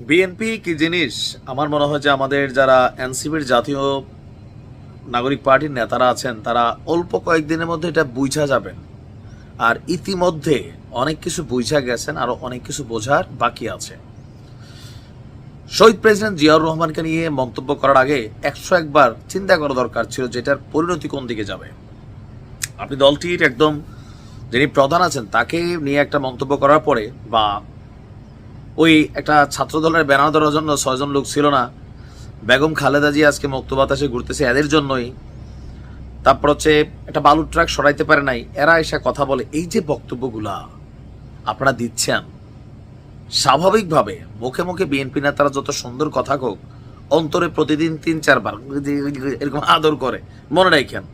BNP কি জিনিস? আমার মনে হয় যে আমাদের যারা এনসিপির জাতীয় নাগরিক পার্টির নেতারা আছেন, তারা অল্প কয়েকদিনের মধ্যে এটা বুঝা যাবেন। আর ইতিমধ্যে অনেক কিছু বুঝা গেছেন, আরও অনেক কিছু বোঝার বাকি আছে। শহীদ প্রেসিডেন্ট জিয়াউর রহমানকে নিয়ে মন্তব্য করার আগে একশো একবার চিন্তা করা দরকার ছিল যেটার পরিণতি কোন দিকে যাবে। আপনি দলটির একদম যিনি প্রধান আছেন, তাকে নিয়ে একটা মন্তব্য করার পরে বা ওই একটা ছাত্র দলের ব্যানার ধরার জন্য ছয়জন লোক ছিল না। বেগম খালেদা জি আজকে মুক্ত বাতাসে ঘুরতেছে এদের জন্যই। তারপর হচ্ছে একটা বালুর ট্রাক সরাইতে পারে নাই, এরা এসে কথা বলে, এই যে বক্তব্যগুলা আপনারা দিচ্ছেন, স্বাভাবিকভাবে মুখে মুখে বিএনপি নেতারা যত সুন্দর কথা কোক অন্তরে প্রতিদিন তিন চারবার এরকম আদর করে, মনে রাখেন,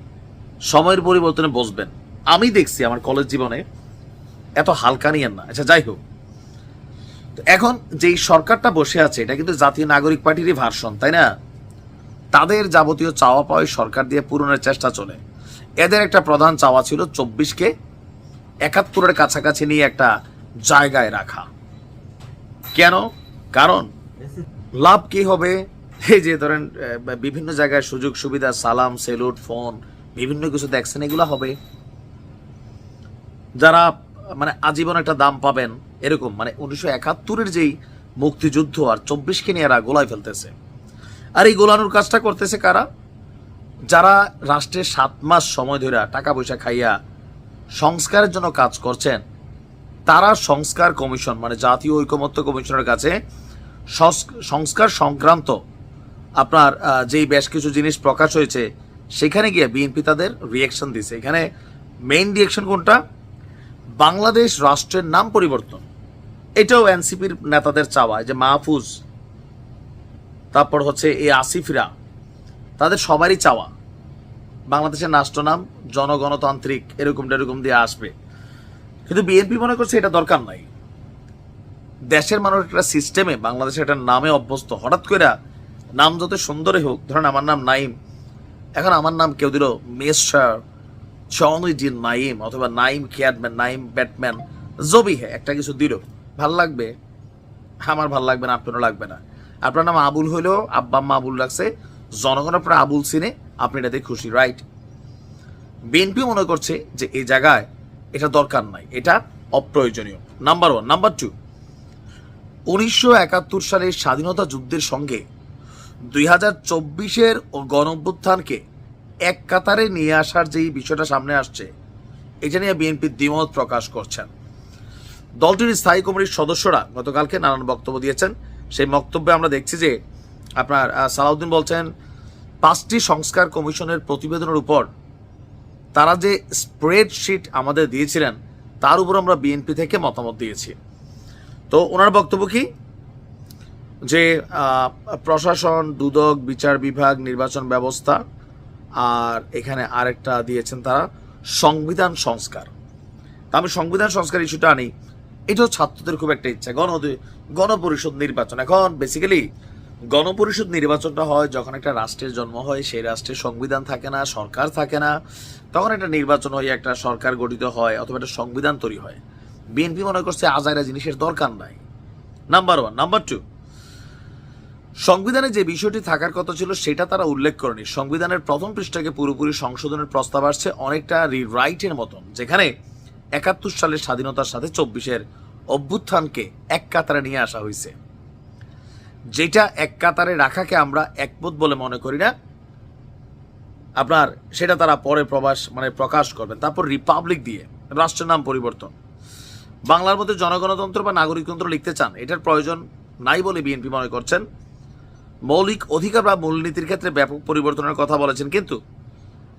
সময়ের পরিবর্তনে বসবেন। আমি দেখছি আমার কলেজ জীবনে এত হালকা নিয়েন না। আচ্ছা যাই হোক এখন যেই সরকারটা বসে আছে, এটা কিন্তু জাতীয় নাগরিক পার্টিরই ভার্সন তাই না? তাদের যাবতীয় চাওয়া পাওয়াই সরকার দিয়ে পূরণের চেষ্টা চলে। এদের একটা প্রধান চাওয়া ছিল চব্বিশকে একাত্তরের কাছাকাছি নিয়ে একটা জায়গায় রাখা। কেন? কারণ লাভ কি হবে? এই যে ধরেন বিভিন্ন জায়গায় সুযোগ সুবিধা, সালাম, সেলুট, ফোন, বিভিন্ন কিছু দেখছেন, এগুলো হবে। যারা মানে আজীবন একটা দাম পাবেন এরকম মানে উনিশশো একাত্তরের যেই মুক্তিযুদ্ধ আর চব্বিশকে নিয়ে এরা গোলায় ফেলতেছে। আর এই গোলানোর কাজটা করতেছে কারা? যারা রাষ্ট্রের সাত মাস সময় ধরে টাকা পয়সা খাইয়া সংস্কারের জন্য কাজ করছেন, তারা সংস্কার কমিশন মানে জাতীয় ঐকমত্য কমিশনের কাছে সংস্ক- সংস্কার সংক্রান্ত আপনার যেই বেশ কিছু জিনিস প্রকাশ হয়েছে, সেখানে গিয়ে বিএনপি তাদের রিয়েকশন দিছে। এখানে মেইন রিয়েকশন কোনটা? বাংলাদেশ রাষ্ট্রের নাম পরিবর্তন। এটাও এনসিপির নেতাদের চাওয়া, যে মাহফুজ, তারপর হচ্ছে এই আসিফরা, তাদের সবারই চাওয়া। বাংলাদেশের রাষ্ট্র নাম জনগণতান্ত্রিক, এরকম এরকম দিয়ে আসবে। কিন্তু বিএনপি মনে করছে এটা দরকার নাই। দেশের মানুষ একটা সিস্টেমে, বাংলাদেশের একটা নামে অভ্যস্ত, হঠাৎ করে নাম যত সুন্দরই হোক, ধরেন আমার নাম নাইম এখন আমার নাম কেউ দিল মেসার চনুদ্দিন নাইম অথবা নাইম খেয়ারম্যান নাইম ব্যাটম্যান জবি হ্যাঁ একটা কিছু দিল। ভালো লাগবে? আমার ভালো লাগবে না, আপনারও লাগবে না। আপনার নাম আবুল হলেও আব্বা আম্মা আবুল রাখছে। জনগণ আপনার আবুল সিনে আপনি এটাতে খুশি রাইট বিএনপি মনে করছে যে এই জায়গায় এটা দরকার নাই, এটা অপ্রয়োজনীয়। নাম্বার ওয়ান নাম্বার টু উনিশশো একাত্তর সালের স্বাধীনতা যুদ্ধের সঙ্গে দুই হাজার চব্বিশের গণঅভ্যুত্থানকে এক কাতারে নিয়ে আসার যেই বিষয়টা সামনে আসছে, এটা নিয়ে বিএনপি দ্বিমত প্রকাশ করছেন। দলটির স্থায়ী কমিটির সদস্যরা গতকালকে নানান বক্তব্য দিয়েছেন। সেই বক্তব্যে আমরা দেখছি যে আপনার সালাউদ্দিন বলছেন, পাঁচটি সংস্কার কমিশনের প্রতিবেদনের উপর তারা যে স্প্রেডশিট আমাদের দিয়েছিলেন, তার উপর আমরা বিএনপি থেকে মতামত দিয়েছি। তো ওনার বক্তব্য কি? যে প্রশাসন, দুদক, বিচার বিভাগ, নির্বাচন ব্যবস্থা, আর এখানে আরেকটা দিয়েছেন তারা, সংবিধান সংস্কার। তা আমি সংবিধান সংস্কার ইস্যুটা আনি। এটাও ছাত্রদের খুব একটা ইচ্ছা। গণ গণপরিষদ নির্বাচন। এখন বেসিক্যালি গণপরিষদ নির্বাচনটা হয় যখন একটা রাষ্ট্রের জন্ম হয়, সেই রাষ্ট্রের সংবিধান থাকে না, সরকার থাকে না, তখন একটা নির্বাচন হয় একটা সরকার গঠিত হয় অথবা একটা সংবিধান তৈরি হয়। বিএনপি মনে করছে আজাইরা জিনিসের দরকার নাই। নাম্বার ওয়ান নাম্বার টু সংবিধানে যে বিষয়টি থাকার কথা ছিল সেটা তারা উল্লেখ করেনি। সংবিধানের প্রথম পৃষ্ঠাকে পুরোপুরি সংশোধনের প্রস্তাব আসছে অনেকটা রিরাইটের মতন, যেখানে একাত্তর সালের স্বাধীনতার সাথে চব্বিশের অভ্যুত্থানকে এক কাতারে নিয়ে আসা হয়েছে। যেটা এক কাতারে রাখাকে আমরা একমত বলে মনে করি না। আপনার, সেটা তারা পরে প্রবাস মানে প্রকাশ করবেন। তারপর রিপাবলিক দিয়ে, রাষ্ট্রের নাম পরিবর্তন। বাংলার মধ্যে জনগণতন্ত্র বা নাগরিকতন্ত্র লিখতে চান, এটার প্রয়োজন নাই বলে বিএনপি মনে করছেন। মৌলিক অধিকার বা মূলনীতির ক্ষেত্রে ব্যাপক পরিবর্তনের কথা বলেছেন, কিন্তু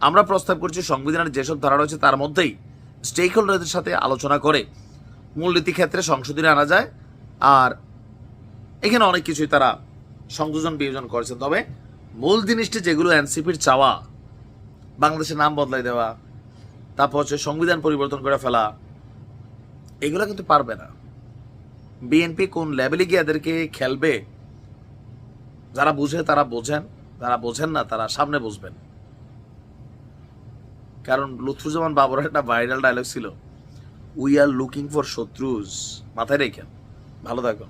আমরা প্রস্তাব করছি, সংবিধানের যেসব ধারা রয়েছে, তার মধ্যেই স্টেক হোল্ডারদের সাথে আলোচনা করে মূলনীতি ক্ষেত্রে সংশোধনী আনা যায়, আর এখানে অনেক কিছুই তারা সংযোজন বিয়োজন করেছেন। তবে মূল জিনিসটি যেগুলো এনসিপির চাওয়া, বাংলাদেশের নাম বদলাই দেওয়া, তারপর হচ্ছে সংবিধান পরিবর্তন করে ফেলা, এগুলো কিন্তু পারবে না। বিএনপি কোন লেভেলে গিয়ে এদেরকে খেলবে, যারা বুঝে তারা বোঝেন, যারা বোঝেন না তারা সামনে বুঝবেন কারণ লুৎফুজ্জামান বাবরের একটা ভাইরাল ডায়লগ ছিল উই আর লুকিং ফর শত্রুজ। মাথায় রেখেন ভালো থাকুন